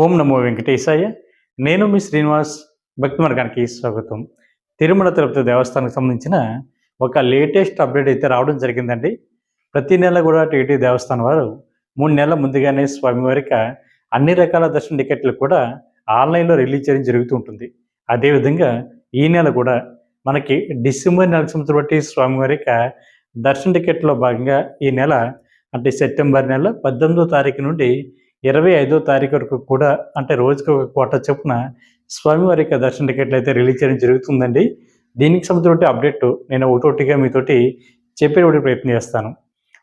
ఓం నమో వెంకటేశాయ. నేను మీ శ్రీనివాస్ భక్తి మార్గానికి స్వాగతం. తిరుమల తిరుపతి దేవస్థానానికి సంబంధించిన ఒక లేటెస్ట్ అప్డేట్ అయితే రావడం జరిగిందండి. ప్రతి నెల కూడా టీటీ దేవస్థానం వారు మూడు నెలల ముందుగానే స్వామివారికి అన్ని రకాల దర్శన టికెట్లు కూడా ఆన్లైన్లో రిలీజ్ చేయడం జరుగుతూ ఉంటుంది. అదేవిధంగా ఈ నెల కూడా మనకి డిసెంబర్ నెల సంవత్సరం బట్టి స్వామివారికి దర్శన టికెట్లో భాగంగా ఈ నెల అంటే సెప్టెంబర్ నెల పద్దెనిమిదో తారీఖు నుండి ఇరవై ఐదో తారీఖు వరకు కూడా అంటే రోజుకి ఒక కోట చొప్పున స్వామివారి యొక్క దర్శన టికెట్లు అయితే రిలీజ్ చేయడం జరుగుతుందండి. దీనికి సంబంధించిన అప్డేట్ నేను ఒకటోటిగా మీతోటి చెప్పేటువంటి ప్రయత్నం చేస్తాను.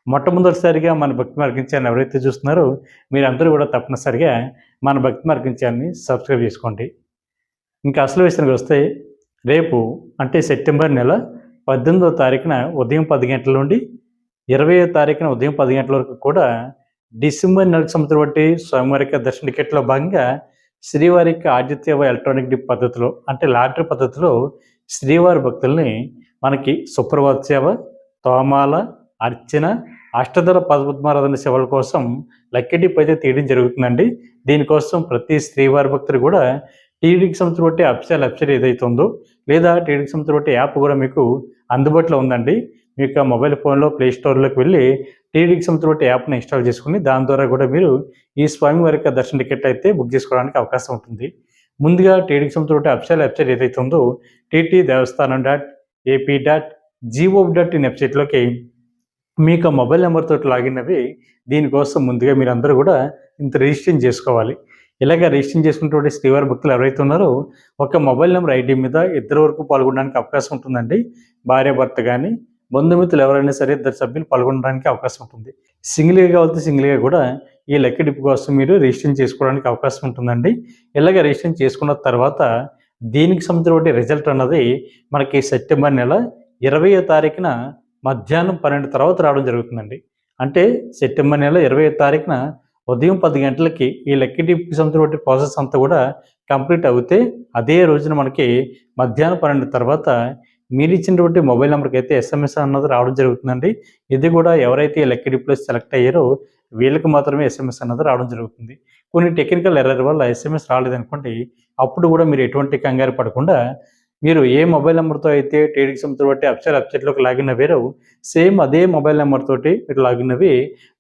మొట్టమొదటిసారిగా మన భక్తి మార్గం ఛానల్ ఎవరైతే చూస్తున్నారో మీరందరూ కూడా తప్పనిసరిగా మన భక్తి మార్గం ఛానల్ని సబ్స్క్రైబ్ చేసుకోండి. ఇంకా అసలు విషయానికి వస్తే రేపు అంటే సెప్టెంబర్ నెల పద్దెనిమిదో తారీఖున ఉదయం పది గంటల నుండి ఇరవై తారీఖున ఉదయం పది గంటల వరకు కూడా డిసెంబర్ నెలకు సంవత్సరం బట్టి స్వామివారికి దర్శన టికెట్లో భాగంగా శ్రీవారికి ఆదిత్య ఎలక్ట్రానిక్ పద్ధతిలో అంటే లాటరీ పద్ధతిలో శ్రీవారి భక్తుల్ని మనకి సుప్రభాత సేవ తోమాల అర్చన అష్టదల పద్మారాధన సేవల కోసం లక్కీ డిప్ అయితే తీయడం జరుగుతుందండి. దీనికోసం ప్రతి శ్రీవారి భక్తులు కూడా టీడీకి సంవత్సరం అప్సైల్ అప్సెల్ అప్సెల్ ఏదైతే ఉందో లేదా టీడీకి సంవత్సరం యాప్ కూడా మీకు అందుబాటులో ఉందండి. మీకు యొక్క మొబైల్ ఫోన్లో ప్లే స్టోర్లోకి వెళ్ళి టీడీకి సంబంధించిన యాప్ని ఇన్స్టాల్ చేసుకుని దాని ద్వారా కూడా మీరు ఈ స్వామివారి యొక్క దర్శన టికెట్ అయితే బుక్ చేసుకోవడానికి అవకాశం ఉంటుంది. ముందుగా టీడీకి సంబంధించిన బట్టి వెబ్సైట్ ఏదైతే ఉందో TT Devasthanam dot AP dot GO dot in వెబ్సైట్లోకి మీకు యొక్క మొబైల్ నెంబర్తో లాగిన్ అవి దీనికోసం ముందుగా మీరు అందరూ కూడా ఇంత రిజిస్ట్రేషన్ చేసుకోవాలి. ఇలాగ రిజిస్ట్రేషన్ చేసుకున్నటువంటి శ్రీవారి భక్తులు ఎవరైతే ఉన్నారో ఒక మొబైల్ నెంబర్ ఐడి మీద ఇద్దరు వరకు పాల్గొనడానికి అవకాశం ఉంటుందండి. భార్య భర్త కానీ బంధుమిత్రులు ఎవరైనా సరే ఇద్దరు సభ్యులు పాల్గొనడానికి అవకాశం ఉంటుంది. సింగిల్గా కావాలంటే సింగిల్గా కూడా ఈ లెక్క డిప్ కోసం మీరు రిజిస్ట్రేషన్ చేసుకోవడానికి అవకాశం ఉంటుందండి. ఇలాగ రిజిస్ట్రేషన్ చేసుకున్న తర్వాత దీనికి సంబంధించిన రిజల్ట్ అన్నది మనకి సెప్టెంబర్ నెల ఇరవయో తారీఖున మధ్యాహ్నం పన్నెండు తర్వాత రావడం జరుగుతుందండి. అంటే సెప్టెంబర్ నెల ఇరవై తారీఖున ఉదయం పది గంటలకి ఈ లెక్క డిప్కి సంబంధించిన ప్రాసెస్ అంతా కూడా కంప్లీట్ అవుతే అదే రోజున మనకి మధ్యాహ్నం పన్నెండు తర్వాత మీరు ఇచ్చినటువంటి మొబైల్ నెంబర్కి అయితే ఎస్ఎంఎస్ అన్నది రావడం జరుగుతుందండి. ఇది కూడా ఎవరైతే ఈ లెక్క డిప్లో సెలెక్ట్ అయ్యారో వీళ్ళకి మాత్రమే ఎస్ఎంఎస్ అన్నది రావడం జరుగుతుంది. కొన్ని టెక్నికల్ ఎర్రర్ వల్ల ఎస్ఎంఎస్ రాలేదనుకోండి అప్పుడు కూడా మీరు ఎటువంటి కంగారు పడకుండా మీరు ఏ మొబైల్ నెంబర్తో అయితే టీడీకి సంబంధించిన బట్టి అప్సర్ వెబ్సైట్లోకి లాగిన్ అవ్వారో సేమ్ అదే మొబైల్ నెంబర్ తోటి మీరు లాగిన్ అవి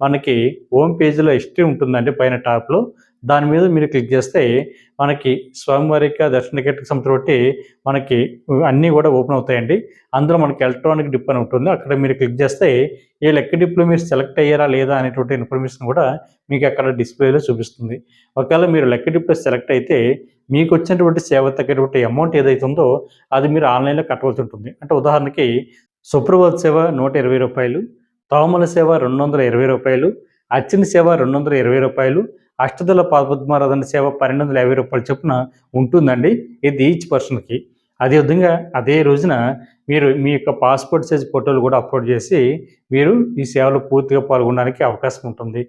మనకి హోమ్ పేజీలో హిస్టరీ ఉంటుందండి పైన టాప్లో. దాని మీద మీరు క్లిక్ చేస్తే మనకి స్వామివారిక దర్శన టికెట్కి సంబంధించి మనకి అన్నీ కూడా ఓపెన్ అవుతాయండి. అందులో మనకి ఎలక్ట్రానిక్ డిప్ అని ఉంటుంది. అక్కడ మీరు క్లిక్ చేస్తే ఏ లెక్క డిప్లో మీరు సెలెక్ట్ అయ్యారా లేదా అనేటువంటి ఇన్ఫర్మేషన్ కూడా మీకు అక్కడ డిస్ప్లేలో చూపిస్తుంది. ఒకవేళ మీరు లెక్క డిప్లో సెలెక్ట్ అయితే మీకు వచ్చినటువంటి సేవ తగ్గటువంటి అమౌంట్ ఏదైతే ఉందో అది మీరు ఆన్లైన్లో కట్టవలసి ఉంటుంది. అంటే ఉదాహరణకి సుప్రభాత్ సేవ నూట ఇరవై రూపాయలు తోమల సేవ రెండు వందల ఇరవై రూపాయలు అచ్చిన సేవ రెండు వందల ఇరవై రూపాయలు అష్టదళ పద్మారాధన సేవ పన్నెండు వందల యాభై రూపాయల చొప్పున ఉంటుందండి. ఇది ఈచ్ పర్సన్కి. అదేవిధంగా అదే రోజున మీరు మీ యొక్క పాస్పోర్ట్ సైజ్ ఫోటోలు కూడా అప్లోడ్ చేసి మీరు ఈ సేవలో పూర్తిగా పాల్గొనడానికి అవకాశం ఉంటుంది.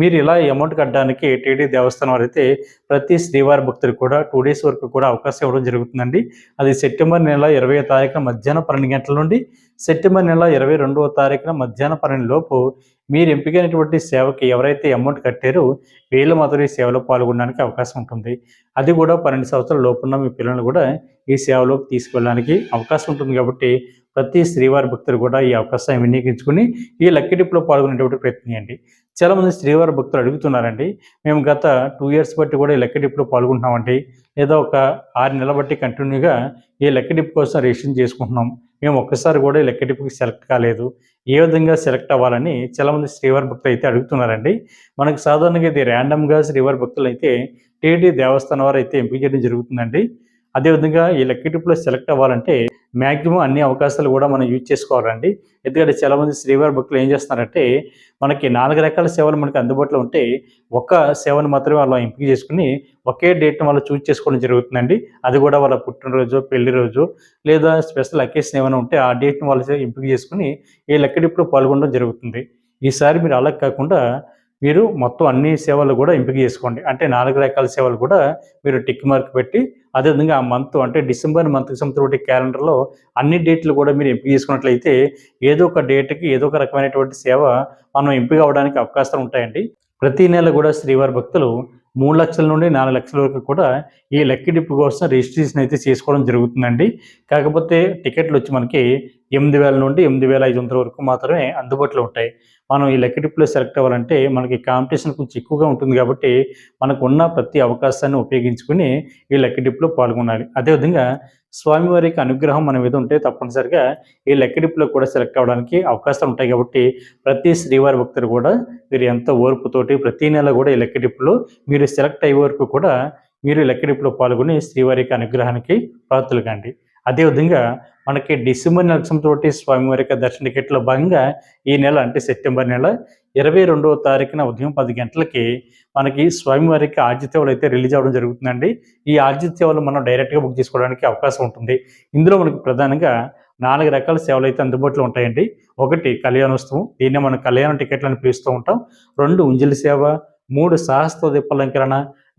మీరు ఇలా అమౌంట్ కట్టడానికి టీడీ దేవస్థానం వారు అయితే ప్రతి శ్రీవారి భక్తులు కూడా టూ డేస్ వరకు కూడా అవకాశం ఇవ్వడం జరుగుతుందండి. అది సెప్టెంబర్ నెల ఇరవై తారీఖున మధ్యాహ్నం పన్నెండు గంటల నుండి సెప్టెంబర్ నెల ఇరవై రెండవ తారీఖున మధ్యాహ్నం పన్నెండు లోపు మీరు ఎంపికైనటువంటి సేవకి ఎవరైతే అమౌంట్ కట్టారో వీళ్ళు మాత్రం ఈ సేవలో పాల్గొనడానికి అవకాశం ఉంటుంది. అది కూడా పన్నెండు సంవత్సరాల లోపున్న మీ పిల్లల్ని కూడా ఈ సేవలోకి తీసుకెళ్ళడానికి అవకాశం ఉంటుంది కాబట్టి ప్రతి శ్రీవారి భక్తులు కూడా ఈ అవకాశాన్ని వినియోగించుకుని ఈ లక్కీ డిప్లో పాల్గొనేటువంటి ప్రయత్నం చేయండి. చాలామంది శ్రీవారి భక్తులు అడుగుతున్నారండి మేము గత టూ ఇయర్స్ బట్టి కూడా ఈ లక్కీ డిప్లో పాల్గొంటున్నామండి. లేదా ఒక ఆరు నెలల బట్టి కంటిన్యూగా ఈ లక్కీ డిప్ కోసం రిజిస్ట్రేషన్ చేసుకుంటున్నాం. మేము ఒక్కసారి కూడా ఈ సెలెక్ట్ కాలేదు. ఏ విధంగా సెలెక్ట్ అవ్వాలని చాలామంది శ్రీవారి భక్తులు అయితే అడుగుతున్నారండి. మనకు సాధారణంగా ఇది ర్యాండమ్గా శ్రీవారి భక్తులు అయితే టీటీ దేవస్థానం వారు అయితే ఎంపిక చేయడం జరుగుతుందండి. అదేవిధంగా ఈ లక్కీ సెలెక్ట్ అవ్వాలంటే మ్యాక్సిమం అన్ని అవకాశాలు కూడా మనం యూజ్ చేసుకోవాలండి. ఎందుకంటే చాలామంది శ్రీవారి బుక్లు ఏం చేస్తున్నారంటే మనకి నాలుగు రకాల సేవలు మనకి అందుబాటులో ఉంటే ఒక సేవను మాత్రమే వాళ్ళు ఎంపిక చేసుకుని ఒకే డేట్ని వాళ్ళు చూజ్ చేసుకోవడం జరుగుతుందండి. అది కూడా వాళ్ళ పుట్టినరోజు పెళ్ళి రోజు లేదా స్పెషల్ అకేషన్ ఏమైనా ఉంటే ఆ డేట్ని వాళ్ళు ఎంపిక చేసుకుని ఈ లెక్కడిప్పుడు పాల్గొనడం జరుగుతుంది. ఈసారి మీరు అలా కాకుండా మీరు మొత్తం అన్ని సేవలు కూడా ఎంపిక చేసుకోండి. అంటే నాలుగు రకాల సేవలు కూడా మీరు టిక్ మార్క్ పెట్టి అదేవిధంగా ఆ మంత్ అంటే డిసెంబర్ మంత్కి సంబంధించిన క్యాలెండర్లో అన్ని డేట్లు కూడా మీరు ఎంపిక చేసుకున్నట్లయితే ఏదో ఒక డేట్కి ఏదో ఒక రకమైనటువంటి సేవ మనం ఎంపిక అవడానికి అవకాశాలు ఉంటాయండి. ప్రతి నెల కూడా శ్రీవారి భక్తులు మూడు లక్షల నుండి నాలుగు లక్షల వరకు కూడా ఈ లక్కీ డిప్ కోసం రిజిస్ట్రేషన్ అయితే చేసుకోవడం జరుగుతుందండి. కాకపోతే టికెట్లు వచ్చి మనకి ఎనిమిది వేల నుండి ఎనిమిది వేల ఐదు వందల వరకు మాత్రమే అందుబాటులో ఉంటాయి. మనం ఈ లక్కీ డిప్లో సెలెక్ట్ అవ్వాలంటే మనకి కాంపిటీషన్ కొంచెం ఎక్కువగా ఉంటుంది కాబట్టి మనకు ఉన్న ప్రతి అవకాశాన్ని ఉపయోగించుకుని ఈ లక్కీ డిప్లో పాల్గొనాలి. అదేవిధంగా స్వామివారికి అనుగ్రహం మన మీద ఉంటే తప్పనిసరిగా ఈ లక్కీ డిప్లో కూడా సెలెక్ట్ అవ్వడానికి అవకాశాలు ఉంటాయి కాబట్టి ప్రతి శ్రీవారి భక్తులు కూడా మీరు ఎంతో ఓర్పుతోటి ప్రతి నెల కూడా ఈ లక్కీ డిప్లో మీరు సెలెక్ట్ అయ్యే వరకు కూడా మీరు ఈ లక్కీ డిప్లో పాల్గొని శ్రీవారికి అనుగ్రహానికి పాత్రలు కండి. అదేవిధంగా మనకి డిసెంబర్ నరసింహతోటి స్వామివారి యొక్క దర్శన టికెట్లో భాగంగా ఈ నెల అంటే సెప్టెంబర్ నెల ఇరవై రెండవ తారీఖున ఉదయం పది గంటలకి మనకి స్వామివారికి ఆర్జితేవలు అయితే రిలీజ్ అవ్వడం జరుగుతుందండి. ఈ ఆర్జితేవలు మనం డైరెక్ట్గా బుక్ చేసుకోవడానికి అవకాశం ఉంటుంది. ఇందులో మనకి ప్రధానంగా నాలుగు రకాల సేవలు అయితే అందుబాటులో ఉంటాయండి. ఒకటి కళ్యాణోత్సవం దీన్ని మనం కళ్యాణ టికెట్లు అని పిలుస్తూ ఉంటాం. రెండు ఉంజలి సేవ మూడు సహస్ర దీపాలంకరణ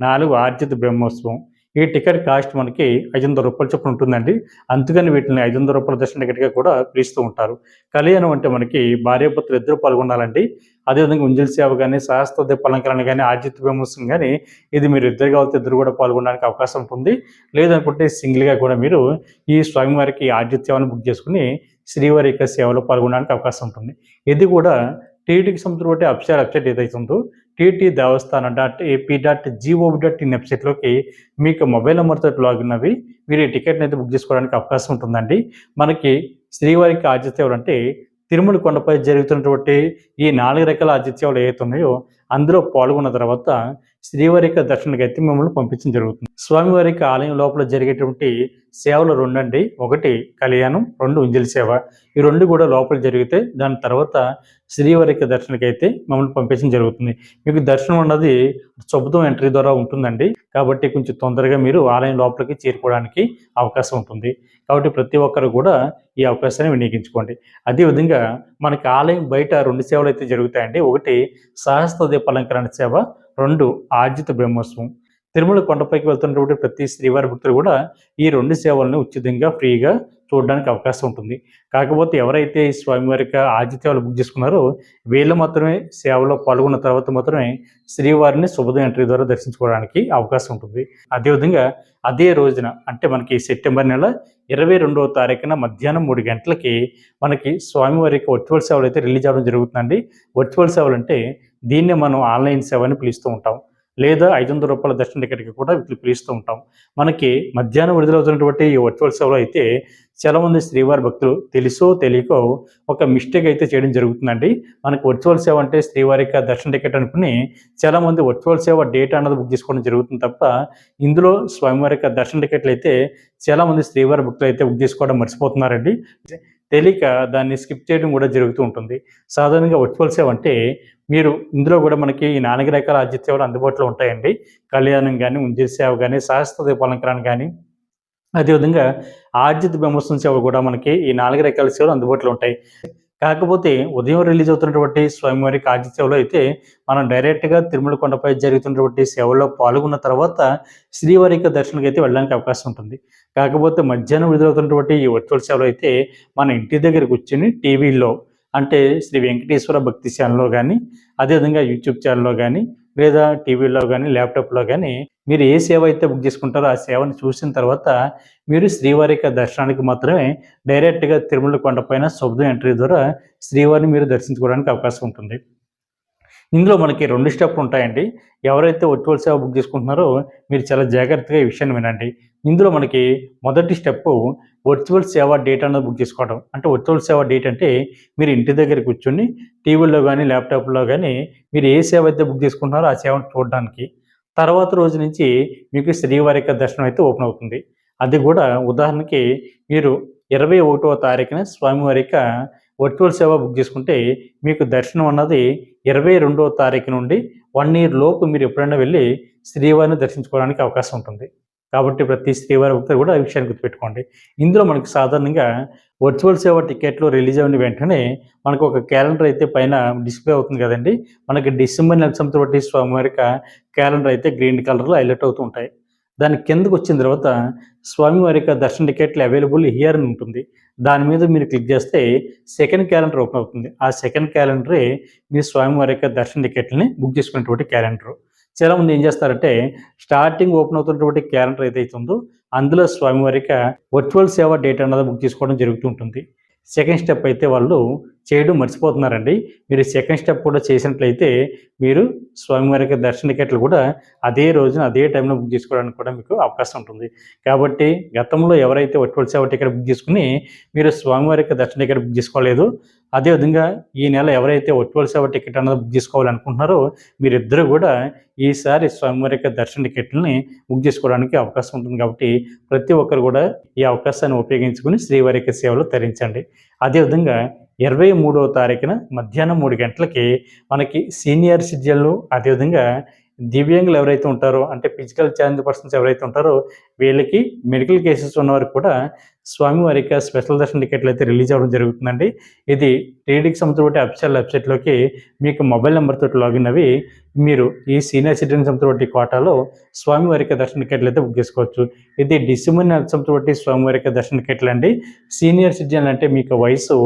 నాలుగు ఆర్జిత బ్రహ్మోత్సవం. ఈ టికెట్ కాస్ట్ మనకి ఐదు వందల రూపాయల చొప్పున ఉంటుందండి. అందుకని వీటిని ఐదు వందల రూపాయల దర్శన టికెట్గా కూడా పిలుస్తూ ఉంటారు. కళ్యాణం అంటే మనకి భార్యాభర్తలు ఇద్దరు పాల్గొనాలండి. అదేవిధంగా ఉంజల్ సేవ కానీ సహస్ర దీపాలంకరణ కానీ ఆర్జిత బ్రహ్మోత్సవం కానీ ఇది మీరు ఇద్దరు కావాలి ఇద్దరు కూడా పాల్గొనడానికి అవకాశం ఉంటుంది. లేదనుకుంటే సింగిల్గా కూడా మీరు ఈ స్వామివారికి ఆర్జిత సేవను బుక్ చేసుకుని శ్రీవారి యొక్క సేవలో పాల్గొనడానికి అవకాశం ఉంటుంది. ఇది కూడా టీటీకి సంబంధించిన అప్సైడ్ వెబ్సైట్ ఏదైతే ఉందో TT Devasthanam dot AP dot GOV dot in వెబ్సైట్లోకి మీకు మొబైల్ నెంబర్తో లాగిన్ అవి మీరు ఈ టికెట్ని అయితే బుక్ చేసుకోవడానికి అవకాశం ఉంటుందండి. మనకి శ్రీవారికి ఆతిథ్యాలు అంటే తిరుమల కొండపై జరుగుతున్నటువంటి ఈ నాలుగు రకాల ఆతిథ్యాలు ఏవైతే ఉన్నాయో అందులో పాల్గొన్న తర్వాత శ్రీవారి యొక్క దర్శనకి అయితే మిమ్మల్ని పంపించడం జరుగుతుంది. స్వామివారి యొక్క ఆలయం లోపల జరిగేటువంటి సేవలు రెండండి. ఒకటి కళ్యాణం రెండు ఉంజలి సేవ. ఈ రెండు కూడా లోపల జరిగితే దాని తర్వాత శ్రీవారి యొక్క దర్శనకి అయితే మమ్మల్ని పంపించడం జరుగుతుంది. మీకు దర్శనం అన్నది శుభదం ఎంట్రీ ద్వారా ఉంటుందండి. కాబట్టి కొంచెం తొందరగా మీరు ఆలయం లోపలికి చేరుకోవడానికి అవకాశం ఉంటుంది. కాబట్టి ప్రతి ఒక్కరు కూడా ఈ అవకాశాన్ని వినియోగించుకోండి. అదేవిధంగా మనకి ఆలయం బయట రెండు సేవలు అయితే జరుగుతాయండి. ఒకటి సహస్ర దీపాలంకరణ సేవ రెండు ఆర్జిత బ్రహ్మోత్సవం. తిరుమల కొండపైకి వెళ్తున్నటువంటి ప్రతి శ్రీవారి భక్తులు కూడా ఈ రెండు సేవలను ఉచితంగా ఫ్రీగా చూడడానికి అవకాశం ఉంటుంది. కాకపోతే ఎవరైతే ఈ స్వామివారి ఆతిథ్యాలు బుక్ చేసుకున్నారో వీళ్ళు మాత్రమే సేవలో పాల్గొన్న తర్వాత మాత్రమే శ్రీవారిని శుభోదయం ఎంట్రీ ద్వారా దర్శించుకోవడానికి అవకాశం ఉంటుంది. అదేవిధంగా అదే రోజున అంటే మనకి సెప్టెంబర్ నెల ఇరవై రెండవ తారీఖున మధ్యాహ్నం మూడు గంటలకి మనకి స్వామివారికి వర్చువల్ సేవలు అయితే రిలీజ్ అవ్వడం జరుగుతుందండి. వర్చువల్ సేవలు అంటే దీన్నే మనం ఆన్లైన్ సేవ అని పిలుస్తూ ఉంటాం. లేదా ఐదు వందల రూపాయల దర్శన టికెట్కి కూడా వీటిని పిలుస్తూ ఉంటాం. మనకి మధ్యాహ్నం విడుదలవుతున్నటువంటి ఈ వర్చువల్ సేవలో అయితే చాలామంది శ్రీవారి భక్తులు తెలుసో తెలియకో ఒక మిస్టేక్ అయితే చేయడం జరుగుతుందండి. మనకి వర్చువల్ సేవ అంటే శ్రీవారి యొక్క దర్శన టికెట్ అనుకుని చాలామంది వర్చువల్ సేవ డేట్ అన్నది బుక్ చేసుకోవడం జరుగుతుంది తప్ప ఇందులో స్వామివారి యొక్క దర్శన టికెట్లు అయితే చాలామంది శ్రీవారి భక్తులు అయితే బుక్ చేసుకోవడం మర్చిపోతున్నారండి. తెలియక దాన్ని స్కిప్ చేయడం కూడా జరుగుతూ ఉంటుంది. సాధారణంగా వర్చువల్ సేవ అంటే మీరు ఇందులో కూడా మనకి ఈ నాలుగు రకాల ఆతిథ్యాలు సేవలు అందుబాటులో ఉంటాయండి. కళ్యాణం కానీ ఉంజీ సేవ కానీ సహస్ర దీపాలంకరణ కానీ అదేవిధంగా ఆర్జిత బ్రహ్మోత్సవం సేవ కూడా మనకి ఈ నాలుగు రకాల సేవలు అందుబాటులో ఉంటాయి. కాకపోతే ఉదయం రిలీజ్ అవుతున్నటువంటి స్వామివారికి ఆర్జిత సేవలో అయితే మనం డైరెక్ట్గా తిరుమల కొండపై జరుగుతున్నటువంటి సేవల్లో పాల్గొన్న తర్వాత శ్రీవారి యొక్క దర్శనకి అయితే వెళ్ళడానికి అవకాశం ఉంటుంది. కాకపోతే మధ్యాహ్నం విడుదలవుతున్నటువంటి ఈ వర్చువల్ సేవలో అయితే మన ఇంటి దగ్గర కూర్చొని టీవీలో అంటే శ్రీ వెంకటేశ్వర భక్తి ఛానల్లో కానీ అదేవిధంగా యూట్యూబ్ ఛానల్లో కానీ లేదా టీవీలో కానీ ల్యాప్టాప్లో కానీ మీరు ఏ సేవ అయితే బుక్ చేసుకుంటారో ఆ సేవను చూసిన తర్వాత మీరు శ్రీవారి యొక్క దర్శనానికి మాత్రమే డైరెక్ట్గా తిరుమల కొండపైన శబ్దం ఎంట్రీ ద్వారా శ్రీవారిని మీరు దర్శించుకోవడానికి అవకాశం ఉంటుంది. ఇందులో మనకి రెండు స్టెప్లు ఉంటాయండి. ఎవరైతే వర్చువల్ సేవ బుక్ చేసుకుంటున్నారో మీరు చాలా జాగ్రత్తగా ఈ విషయాన్ని వినండి. ఇందులో మనకి మొదటి స్టెప్ వర్చువల్ సేవ డేట్ అనేది బుక్ చేసుకోవడం. అంటే వర్చువల్ సేవ డేట్ అంటే మీరు ఇంటి దగ్గర కూర్చొని టీవీలో కానీ ల్యాప్టాప్లో కానీ మీరు ఏ సేవ అయితే బుక్ చేసుకుంటున్నారో ఆ సేవను చూడడానికి. తర్వాత రోజు నుంచి మీకు శ్రీవారి యొక్క దర్శనం అయితే ఓపెన్ అవుతుంది. అది కూడా ఉదాహరణకి మీరు ఇరవై ఒకటవ తారీఖున స్వామివారి యొక్క వర్చువల్ సేవ బుక్ చేసుకుంటే మీకు దర్శనం అన్నది ఇరవై రెండవ తారీఖు నుండి వన్ ఇయర్ లోపు మీరు ఎప్పుడైనా వెళ్ళి శ్రీవారిని దర్శించుకోవడానికి అవకాశం ఉంటుంది. కాబట్టి ప్రతి శ్రీవారి భక్తులు కూడా ఆ విషయాన్ని గుర్తుపెట్టుకోండి. ఇందులో మనకి సాధారణంగా వర్చువల్ సేవ టికెట్లు రిలీజ్ అయిన వెంటనే మనకు ఒక క్యాలెండర్ అయితే పైన డిస్ప్లే అవుతుంది కదండి. మనకి డిసెంబర్ నెల సంవత్సరం స్వామివారి యొక్క క్యాలెండర్ అయితే గ్రీన్ కలర్లో హైలైట్ అవుతూ ఉంటాయి. దాని కిందకు వచ్చిన తర్వాత స్వామివారి యొక్క దర్శన టికెట్లు అవైలబుల్ హియర్ అని ఉంటుంది. దాని మీద మీరు క్లిక్ చేస్తే సెకండ్ క్యాలెండర్ ఓపెన్ అవుతుంది. ఆ సెకండ్ క్యాలెండరే మీ స్వామివారి యొక్క దర్శన టికెట్లని బుక్ చేసుకునేటువంటి క్యాలెండర్. చాలామంది ఏం చేస్తారంటే స్టార్టింగ్ ఓపెన్ అవుతున్నటువంటి క్యాలెండర్ ఏదైతే ఉందో అందులో స్వామివారికి వర్చువల్ సేవ డేట్ అన్నది బుక్ చేసుకోవడం జరుగుతుంటుంది సెకండ్ స్టెప్ అయితే వాళ్ళు చేయడం మర్చిపోతున్నారండి. మీరు సెకండ్ స్టెప్ కూడా చేసినట్లయితే మీరు స్వామివారికి దర్శన టికెట్లు కూడా అదే రోజున అదే టైంలో బుక్ చేసుకోవడానికి కూడా మీకు అవకాశం ఉంటుంది. కాబట్టి గతంలో ఎవరైతే వర్చువల్ సేవ టికెట్ బుక్ చేసుకుని మీరు స్వామివారికి దర్శన టికెట్ బుక్ చేసుకోలేదు అదేవిధంగా ఈ నెల ఎవరైతే వర్చువల్ సేవ టికెట్ అన్నది బుక్ చేసుకోవాలనుకుంటున్నారో మీరిద్దరూ కూడా ఈసారి స్వామివారి యొక్క దర్శన టికెట్లని బుక్ చేసుకోవడానికి అవకాశం ఉంటుంది. కాబట్టి ప్రతి ఒక్కరు కూడా ఈ అవకాశాన్ని ఉపయోగించుకుని శ్రీవారి యొక్క సేవలు తరించండి. అదేవిధంగా ఇరవై మూడవ తారీఖున మధ్యాహ్నం మూడు గంటలకి మనకి సీనియర్ సిటిజన్లు అదేవిధంగా దివ్యాంగులు ఎవరైతే ఉంటారో అంటే ఫిజికల్ ఛాలెంజ్ పర్సన్స్ ఎవరైతే ఉంటారో వీళ్ళకి మెడికల్ కేసెస్ ఉన్నవారికి కూడా స్వామివారి యొక్క స్పెషల్ దర్శన టికెట్లు అయితే రిలీజ్ అవ్వడం జరుగుతుందండి. ఇది టీడీకి సంబంధించిన అఫీషియల్ వెబ్సైట్లోకి మీకు మొబైల్ నెంబర్తో లాగిన్ అవి మీరు ఈ సీనియర్ సిటిజన్ సంబంధించిన కోటాలో స్వామివారి యొక్క దర్శన టికెట్లు అయితే బుక్ చేసుకోవచ్చు. ఇది డిసెంబర్ నెల సంబంధించిన స్వామివారి యొక్క దర్శన టికెట్లు అండి. సీనియర్ సిటిజన్ అంటే మీకు వయసు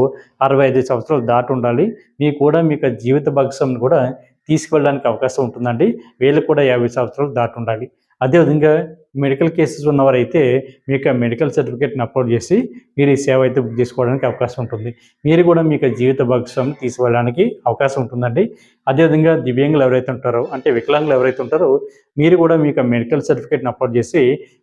అరవై ఐదు సంవత్సరాలు దాటి ఉండాలి. మీ కూడా మీకు జీవిత భాగస్వామిని కూడా తీసుకువెళ్ళడానికి అవకాశం ఉంటుందండి. వీళ్ళు కూడా యాభై సంవత్సరాలు దాటి ఉండాలి అదేవిధంగా మెడికల్ కేసెస్ ఉన్నవారైతే మీ యొక్క మెడికల్ సర్టిఫికేట్ని అప్లోడ్ చేసి మీరు ఈ సేవ అయితే బుక్ చేసుకోవడానికి అవకాశం ఉంటుంది. మీరు కూడా మీకు జీవిత భాగస్వామి తీసుకువెళ్ళడానికి అవకాశం ఉంటుందండి. అదేవిధంగా దివ్యాంగులు ఎవరైతే ఉంటారో అంటే వికలాంగులు ఎవరైతే ఉంటారో మీరు కూడా మీకు మెడికల్ సర్టిఫికేట్ని అప్లోడ్ చేసి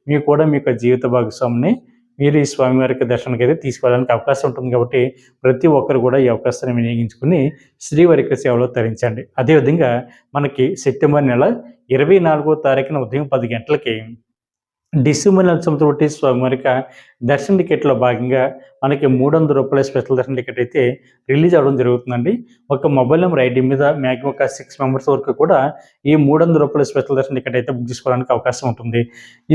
మీకు కూడా మీకు జీవిత భాగస్వామిని మీరు ఈ స్వామివారికి దర్శనానికి అయితే తీసుకెళ్ళడానికి అవకాశం ఉంటుంది కాబట్టి ప్రతి ఒక్కరు కూడా ఈ అవకాశాన్ని వినియోగించుకుని శ్రీవారికి సేవలో తరించండి. అదేవిధంగా మనకి సెప్టెంబర్ నెల ఇరవై నాలుగో తారీఖున ఉదయం పది గంటలకి డిసెంబర్ నెల సంవత్సరం స్వామివారికి దర్శన టికెట్లో భాగంగా మనకి మూడు వందల రూపాయల స్పెషల్ దర్శన టికెట్ అయితే రిలీజ్ అవ్వడం జరుగుతుందండి. ఒక మొబైల్ నెంబర్ ఐడి మీద మ్యాక్సిమం ఒక సిక్స్ మెంబర్స్ వరకు కూడా ఈ మూడు వందల రూపాయల స్పెషల్ దర్శన టికెట్ అయితే బుక్ చేసుకోవడానికి అవకాశం ఉంటుంది.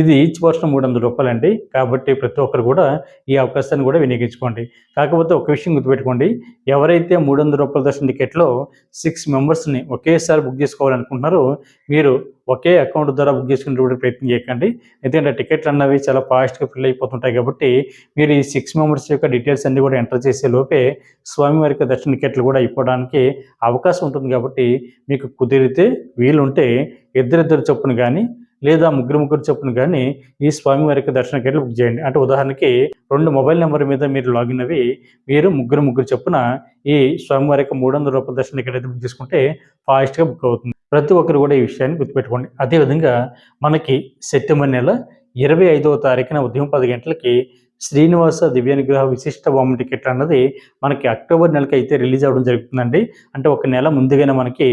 ఇది ఈచ్ పర్సన్ మూడు వందల రూపాయలు అండి కాబట్టి ప్రతి ఒక్కరు కూడా ఈ అవకాశాన్ని కూడా వినియోగించుకోండి. కాకపోతే ఒక విషయం గుర్తుపెట్టుకోండి. ఎవరైతే మూడు వందల రూపాయల దర్శన టికెట్లో సిక్స్ మెంబర్స్ని ఒకేసారి బుక్ చేసుకోవాలనుకుంటున్నారో మీరు ఒకే అకౌంట్ ద్వారా బుక్ చేసుకునేటువంటి ప్రయత్నం చేయకండి. ఎందుకంటే టికెట్లు అన్నవి చాలా ఫాస్ట్గా ఫిల్ అయిపోతుంటాయి కాబట్టి మీరు ఈ సిక్స్ మెంబర్స్ యొక్క డీటెయిల్స్ అన్ని కూడా ఎంటర్ చేసే లోపే స్వామివారి యొక్క దర్శన టికెట్లు కూడా అయిపోవడానికి అవకాశం ఉంటుంది కాబట్టి మీకు కుదిరితే వీలుంటే ఇద్దరిద్దరు చొప్పున కానీ లేదా ముగ్గురు ముగ్గురు చొప్పున కానీ ఈ స్వామివారి యొక్క దర్శన టికెట్లు బుక్ చేయండి. అంటే ఉదాహరణకి రెండు మొబైల్ నెంబర్ మీద మీరు లాగిన్ అవి మీరు ముగ్గురు ముగ్గురు చొప్పున ఈ స్వామివారి యొక్క మూడు వందల రూపాయల దర్శన టికెట్ అయితే బుక్ చేసుకుంటే ఫాస్ట్గా బుక్ అవుతుంది. ప్రతి ఒక్కరు కూడా ఈ విషయాన్ని గుర్తుపెట్టుకోండి. అదేవిధంగా మనకి సెప్టెంబర్ నెల ఇరవై ఐదవ తారీఖున ఉదయం పది గంటలకి శ్రీనివాస దివ్యానుగ్రహ విశిష్ట వామ టికెట్ అన్నది మనకి అక్టోబర్ నెలకి అయితే రిలీజ్ అవ్వడం జరుగుతుందండి. అంటే ఒక నెల ముందుగానే మనకి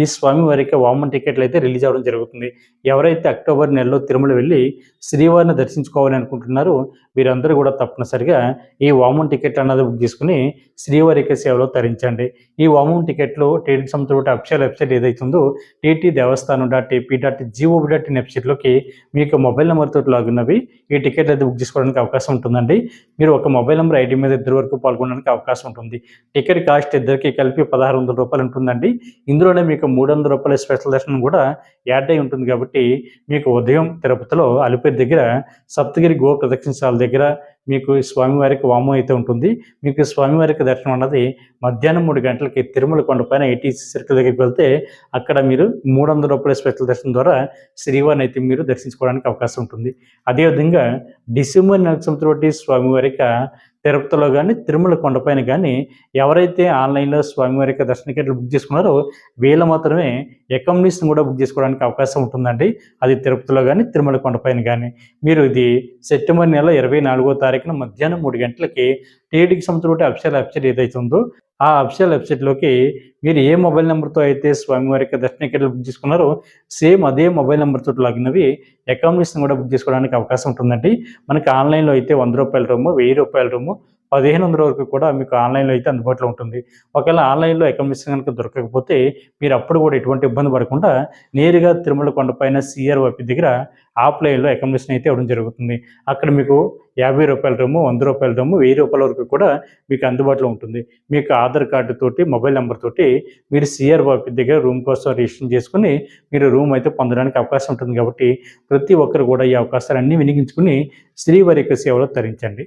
ఈ స్వామి వారికి వామన్ టికెట్లు అయితే రిలీజ్ అవ్వడం జరుగుతుంది. ఎవరైతే అక్టోబర్ నెలలో తిరుమల వెళ్ళి శ్రీవారిని దర్శించుకోవాలని అనుకుంటున్నారో వీరందరూ కూడా తప్పనిసరిగా ఈ వామన్ టికెట్ అన్నది బుక్ చేసుకుని శ్రీవారిక సేవలో తరించండి. ఈ వామన్ టికెట్లు టీడీ సంస్థ అఫిషియల్ వెబ్సైట్ ఏదైతే ఉందో TT Devasthanam dot AP dot GOV dot in వెబ్సైట్లోకి మీకు మొబైల్ నెంబర్ తోటి లాగిన్ అవి ఈ టికెట్ అయితే బుక్ చేసుకోవడానికి అవకాశం ఉంటుందండి. మీరు ఒక మొబైల్ నెంబర్ ఐడి మీద ఇద్దరు వరకు పాల్గొనడానికి అవకాశం ఉంటుంది. టికెట్ కాస్ట్ ఇద్దరికి కలిపి పదహారు వందల రూపాయలు ఉంటుందండి. ఇందులోనే మీకు మూడు వందల రూపాయల స్పెషల్ దర్శనం కూడా యాడ్ అయి ఉంటుంది కాబట్టి మీకు ఉదయం తిరుపతిలో అలిపేరు దగ్గర సప్తగిరి గో ప్రదక్షిణశాల దగ్గర మీకు స్వామివారికి వామం అయితే ఉంటుంది. మీకు స్వామివారికి దర్శనం అన్నది మధ్యాహ్నం మూడు గంటలకి తిరుమల కొండపైన ఏటీసీ సర్కిల్ దగ్గరికి వెళ్తే అక్కడ మీరు మూడు వందల రూపాయల స్పెషల్ దర్శనం ద్వారా శ్రీవారిని అయితే మీరు దర్శించుకోవడానికి అవకాశం ఉంటుంది. అదేవిధంగా డిసెంబర్ నెల సంవత్సరం స్వామివారికి తిరుపతిలో కానీ తిరుమల కొండపైన కానీ ఎవరైతే ఆన్లైన్లో స్వామివారి యొక్క దర్శన టికెట్లు బుక్ చేసుకున్నారో వీళ్ళు మాత్రమే అకామిడేషన్ కూడా బుక్ చేసుకోవడానికి అవకాశం ఉంటుందండి. అది తిరుపతిలో కానీ తిరుమల కొండపైన కానీ మీరు ఇది సెప్టెంబర్ నెల ఇరవై నాలుగో తారీఖున మధ్యాహ్నం మూడు గంటలకి టీడీకి సంబంధించిన అఫిషియల్ వెబ్సైట్ ఏదైతే ఉందో ఆ అఫిషియల్ వెబ్సైట్లోకి మీరు ఏ మొబైల్ నెంబర్తో అయితే స్వామివారి యొక్క దర్శన టికెట్లు బుక్ చేసుకున్నారో సేమ్ అదే మొబైల్ నెంబర్తో లాగిన్ అవి అకామిడేషన్ కూడా బుక్ చేసుకోవడానికి అవకాశం ఉంటుందండి. మనకి ఆన్లైన్లో అయితే వంద రూపాయల రూము వెయ్యి రూపాయల రూము పదిహేను వందల వరకు కూడా మీకు ఆన్లైన్లో అయితే అందుబాటులో ఉంటుంది. ఒకవేళ ఆన్లైన్లో అకామిడేషన్ కనుక దొరకకపోతే మీరు అప్పుడు కూడా ఎటువంటి ఇబ్బంది పడకుండా నేరుగా తిరుమల కొండపైన సిఆర్ వైపు దగ్గర ఆఫ్లైన్లో అకామిడేషన్ అయితే ఇవ్వడం జరుగుతుంది. అక్కడ మీకు యాభై రూపాయల రూము వంద రూపాయల రూము వెయ్యి రూపాయల వరకు కూడా మీకు అందుబాటులో ఉంటుంది. మీకు ఆధార్ కార్డు తోటి మొబైల్ నెంబర్ తోటి మీరు సిఆర్ వైపు దగ్గర రూమ్ కోసం రిజిస్ట్రేషన్ చేసుకుని మీరు రూమ్ అయితే పొందడానికి అవకాశం ఉంటుంది కాబట్టి ప్రతి ఒక్కరు కూడా ఈ అవకాశాలన్నీ వినియోగించుకుని శ్రీవారి యొక్క సేవలో తరించండి.